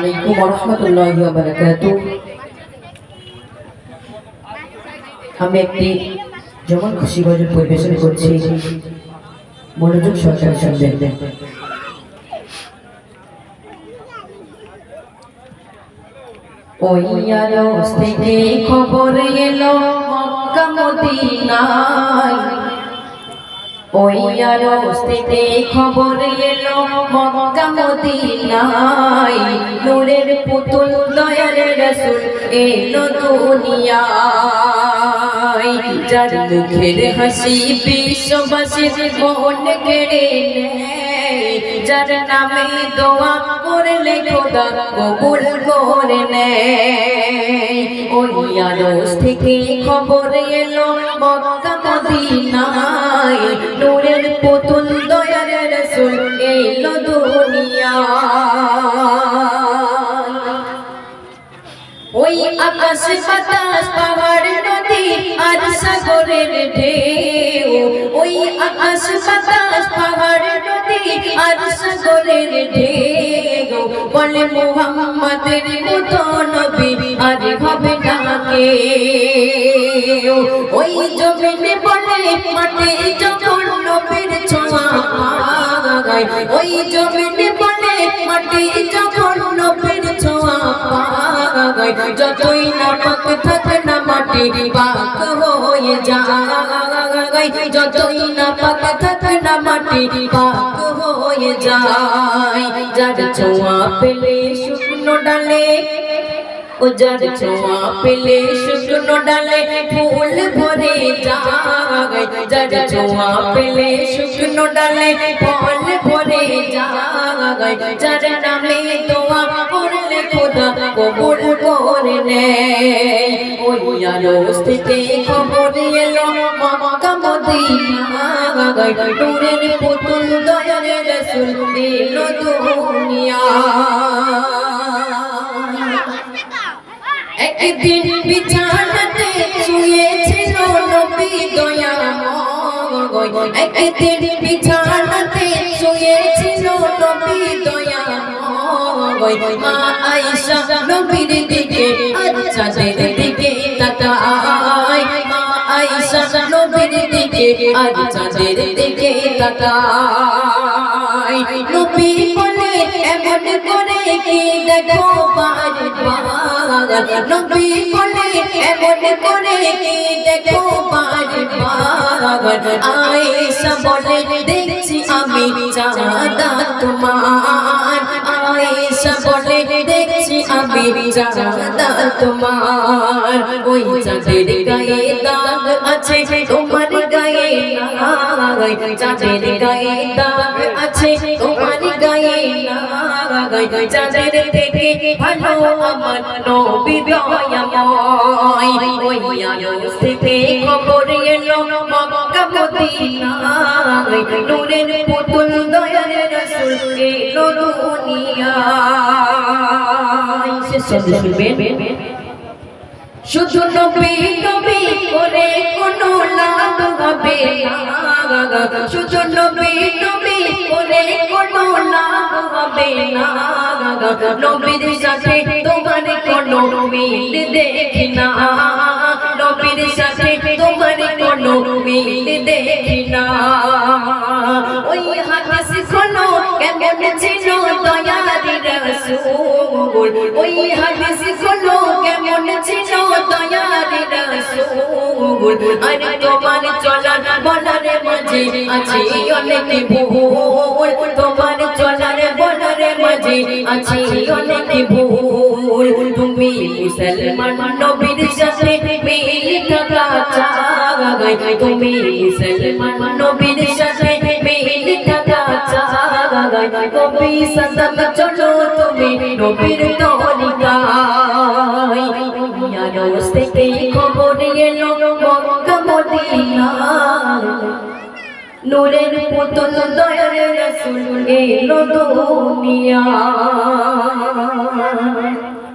আলাইকুম রহমতুল্লাহ বারাকাতু আমি একটি যেমন খুশি গজল পরিবেশন করছি, মনোযোগ সহকারে শুনবেন। থেকে খবর এলো মক্কা মদিনায়। ওই আরস থেকে খবর এলো মদিনায় নূরের পুতুল দয়ার রাসূল এলো দুনিয়ায়। যার মুখের হাসি বিশ্ববাসীর মন কেড়ে যার নামে দোয়া করলে খোদা কবুল করে নেয়। ওই আরস থেকে খবর এলো মক্কা মদিনায়। ওই আকাশ বাতাস পাহাড় নদী আর সাগরের ঢেউ। ওই আকাশ বাতাস পাহাড় নদী আর সাগরের ঢেউ। বলে মোহাম্মদের মতো নবী আর হবে কেউ। ওই জমিনে বলে মাটি যখন নবীর ছোঁয়া ওই জমিনে বলে মাটি যতই না পাক থাকে না মাটি পাক হয়ে যায় যতই না পাক থাকে না মাটি পাক হয়ে যায় যার ছোঁয়া পেলে শুকনো ডালে ও যার ছোঁয়া পেলে শুকনো ডালে ফুল ভরে যায় যার ছোঁয়া পেলে শুকনো ডালে ফল ভরে যায় যার নামে নেয় ওই আরস থেকে খবর এলো। মক্কা মদিনা নূরের পুতুল দয়ার রাসূল একদিন বিছানাতে শুয়েছিল নবী দয়াময় একদিন বিছানাতে শুয়েছিল নবী দয়াময় মা আয়েশা নবীর দিকে চাঁদের দিকে তাকায় মা আয়েশা নবীর দিকে আর চাঁদের দিকে তাকায় নবী বলে এমন করে কি দেখো বার বার নবী বলে এমন করে কি দেখো বার বার আয়েশা বলে দেখছি আমি চাঁদা তোমার আয়েশা বলে আমি চাঁদা তোমার। ওই চাঁদের গায়ে দাগ আছে, তোমার গায়ে নাই। চাঁদের গায়ে দাগ আছে, তোমার গায়ে নাই। চাঁদের থেকে ভালো আমার নবী দয়াময়। ওই আলোস থেকে খবর এলো মক্কা মদিনায়। নূরের পুতুল দয়ার রাসূল এলো দুনিয়ায়। শেষ শব্দ শুনবেন? শুধু নবী নবী করে কোনো লাভ হবে শুধু নবী নবী করে কোনো লাভ হবে না। নবীর সাথে তোমার কোনো মিল দেখি না। নবীর সাথে তোমার কোনো মিল দেখি না। ওই হাদিস খোলো কেমন ছিল দয়ারি রাসূল ওই হাদিস খোলো কেমন ছিল? দয়ারি রাসূল আরে তোমার চলার বলার মাঝে আছে অনেক ভুল। তোমার চলার বলার মাঝে আছে অনেক ভুল। তুমি মুসলমান নবীর সাথে মিল থাকা চাই। তুমি মুসলমান নবীর সাথে মিল থাকা চাই। নবী সাদাম চলো তুমি নবীর তরিকায় ইয়ারস থেকে খবর এলো মক্কা নূরের পুতুল দয়ার রাসূল দুনিয়া